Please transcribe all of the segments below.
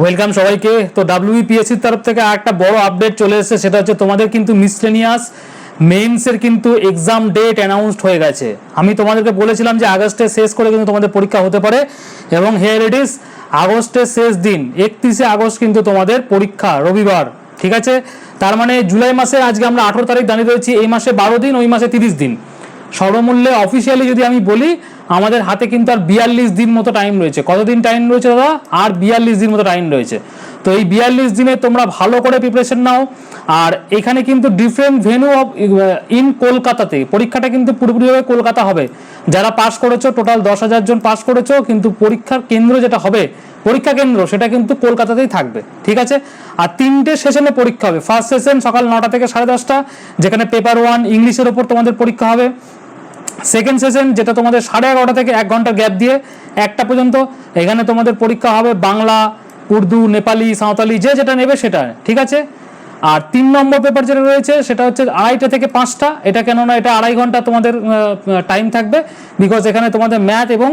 Welcome সবাইকে। তো ডাব্লিউপিএসসির তরফ থেকে একটা বড় আপডেট চলে এসেছে, সেটা হচ্ছে তোমাদের কিন্তু মিসলেনিয়াস মেইনসের কিন্তু এক্সাম ডেট অ্যানাউন্সড হয়ে গেছে। আমি তোমাদেরকে বলেছিলাম যে আগস্টে শেষ করে কিন্তু তোমাদের পরীক্ষা হতে পারে এবং হেয়ার ইট ইস আগস্টের শেষ দিন, একত্রিশে আগস্ট কিন্তু তোমাদের পরীক্ষা, রবিবার, ঠিক আছে? তার মানে জুলাই মাসে আজকে আমরা আঠেরো তারিখ দাঁড়িয়ে রয়েছি, এই মাসে বারো দিন, ওই মাসে তিরিশ দিন। সর্বমূল্যে অফিসিয়ালি যদি আমি বলি, আমাদের হাতে কিন্তু আর বিয়াল্লিশ দিন মতো টাইম রয়েছে। কতদিন টাইম রয়েছে দাদা? আর বিয়াল্লিশ দিন মতো টাইম রয়েছে। তো এই বিয়াল্লিশ দিনে তোমরা ভালো করে প্রিপারেশন নাও। আর এখানে কিন্তু ডিফারেন্ট ভেনু অফ ইন কলকাতাতে, পরীক্ষাটা কিন্তু পুরোপুরিভাবে কলকাতা হবে। যারা পাস করেছ টোটাল দশ হাজার জন পাস করেছ, কিন্তু পরীক্ষার কেন্দ্র যেটা হবে, পরীক্ষা কেন্দ্র, সেটা কিন্তু কলকাতাতেই থাকবে। ঠিক আছে? আর তিনটে সেশনে পরীক্ষা হবে। ফার্স্ট সেশন সকাল নটা থেকে সাড়ে দশটা, যেখানে পেপার ওয়ান ইংলিশের ওপর তোমাদের পরীক্ষা হবে। সেকেন্ড সেশন যেটা তোমাদের সাড়ে এগারোটা থেকে এক ঘণ্টা গ্যাপ দিয়ে একটা পর্যন্ত, এখানে তোমাদের পরীক্ষা হবে বাংলা, উর্দু, নেপালি, সাঁওতালি, যে যেটা নেবে সেটা, ঠিক আছে? আর তিন নম্বর পেপার যেটা রয়েছে, সেটা হচ্ছে আড়াইটা থেকে পাঁচটা। এটা কেননা এটা আড়াই ঘণ্টা তোমাদের টাইম থাকবে বিকজ এখানে তোমাদের ম্যাথ এবং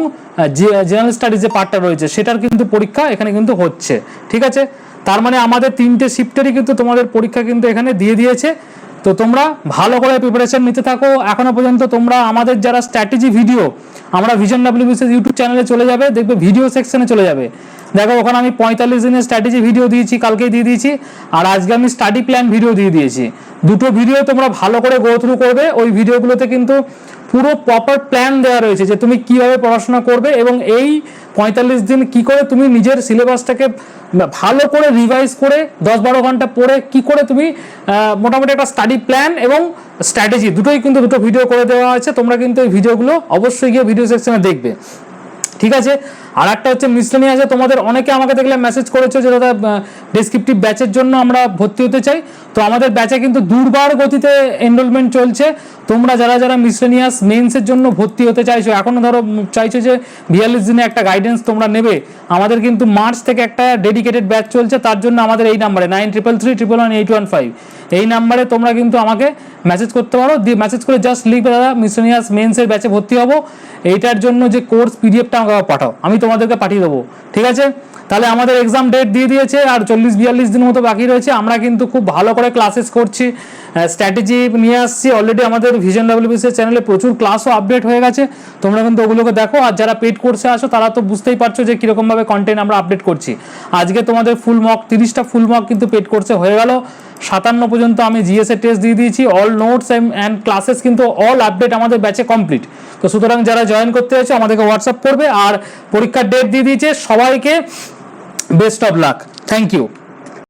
জেনারেল স্টাডিজ যে পার্টটা রয়েছে, সেটার কিন্তু পরীক্ষা এখানে কিন্তু হচ্ছে, ঠিক আছে? তার মানে আমাদের তিনটে শিফটেরই কিন্তু তোমাদের পরীক্ষা কিন্তু এখানে দিয়ে দিয়েছে। তো তোমরা ভালো করে প্রিপারেশন নিতে থাকো। এখনও পর্যন্ত তোমরা আমাদের যারা স্ট্র্যাটেজি ভিডিও আমরা ভিশন ডাব্লিউবিসিএস ইউটিউব চ্যানেলে চলে যাবে, দেখবে ভিডিও সেকশনে চলে যাবে। দেখো, ওখানে আমি পঁয়তাল্লিশ দিনের স্ট্র্যাটেজি ভিডিও দিয়েছি, কালকেই দিয়ে দিয়েছি, আর আজকে আমি স্টাডি প্ল্যান ভিডিও দিয়ে দিয়েছি। দুটো ভিডিও তোমরা ভালো করে গো থ্রু করবে, ওই ভিডিওগুলোতে কিন্তু পুরো প্রপার প্ল্যান দেওয়া রয়েছে যে তুমি কীভাবে পড়াশোনা করবে এবং এই পঁয়তাল্লিশ দিন কি করে তুমি নিজের সিলেবাসটাকে ভালো করে রিভাইজ করে দশ বারো ঘণ্টা পড়ে কি করে তুমি মোটামুটি একটা স্টাডি প্ল্যান এবং স্ট্র্যাটেজি দুটোই কিন্তু দুটো ভিডিও করে দেওয়া আছে, তোমরা কিন্তু এই ভিডিওগুলো অবশ্যই গিয়ে ভিডিও সেকশনে দেখবে। ঠিক আছে? আর একটা হচ্ছে আছে তোমাদের অনেকে আমাকে দেখলে মেসেজ করেছ যে দাদা ডেসক্রিপটিভ ব্যাচের জন্য আমরা ভর্তি হতে চাই। তো আমাদের ব্যাচে কিন্তু দুর্বার গতিতে এনরোলমেন্ট চলছে। তোমরা যারা যারা মিসলেনিয়াস মেন্সের জন্য ভর্তি হতে চাইছো এখনও ধরো চাইছো যে বিয়াল্লিশ দিনে একটা গাইডেন্স তোমরা নেবে, আমাদের কিন্তু মার্চ থেকে একটা ডেডিকেটেড ব্যাচ চলছে, তার জন্য আমাদের এই নাম্বারে nine triple three triple one eight one five এই নাম্বারে তোমরা কিন্তু আমাকে মেসেজ করতে পারো, দিয়ে মেসেজ করে জাস্ট লিখবে, দাদা মিসলেনিয়াস মেন্সের ব্যাচে ভর্তি হব। এইটার জন্য যে কোর্স পিডিএফটা আমাকে পাঠাও, আমি তোমাদেরকে পাঠিয়ে দেবো। ঠিক আছে? তাহলে আমাদের এক্সাম ডেট দিয়ে দিয়েছে আর চল্লিশ বিয়াল্লিশ দিন মতো বাকি রয়েছে। আমরা কিন্তু খুব ভালো করে ক্লাসেস করছি। স্ট্র্যাটেজি নিয়ে আসছি। অলরেডি আমাদের ভিশন ডাব্লিউবিসি চ্যানেলে প্রচুর ক্লাসও আপডেট হয়ে গেছে। তোমরা কিন্তু ওগুলোকে দেখো। আর যারা পেড কোর্সে আসো তারা তো বুঝতেই পারছ যে কীরকমভাবে কন্টেন্ট আমরা আপডেট করছি। আজকে তোমাদের ফুল মক তিরিশটা ফুল মক কিন্তু পেড কোর্সে হয়ে গেল। সাতান্ন পর্যন্ত আমি জিএসএ টেস্ট দিয়ে দিয়েছি অল নোটস অ্যান্ড ক্লাসেস কিন্তু অল আপডেট আমাদের ব্যাচে কমপ্লিট তো সুতরাং যারা জয়েন করতে হয়েছে আমাদেরকে হোয়াটসঅ্যাপ করবে আর পরীক্ষার ডেট দিয়ে দিয়েছে। সবাইকে best of luck thank you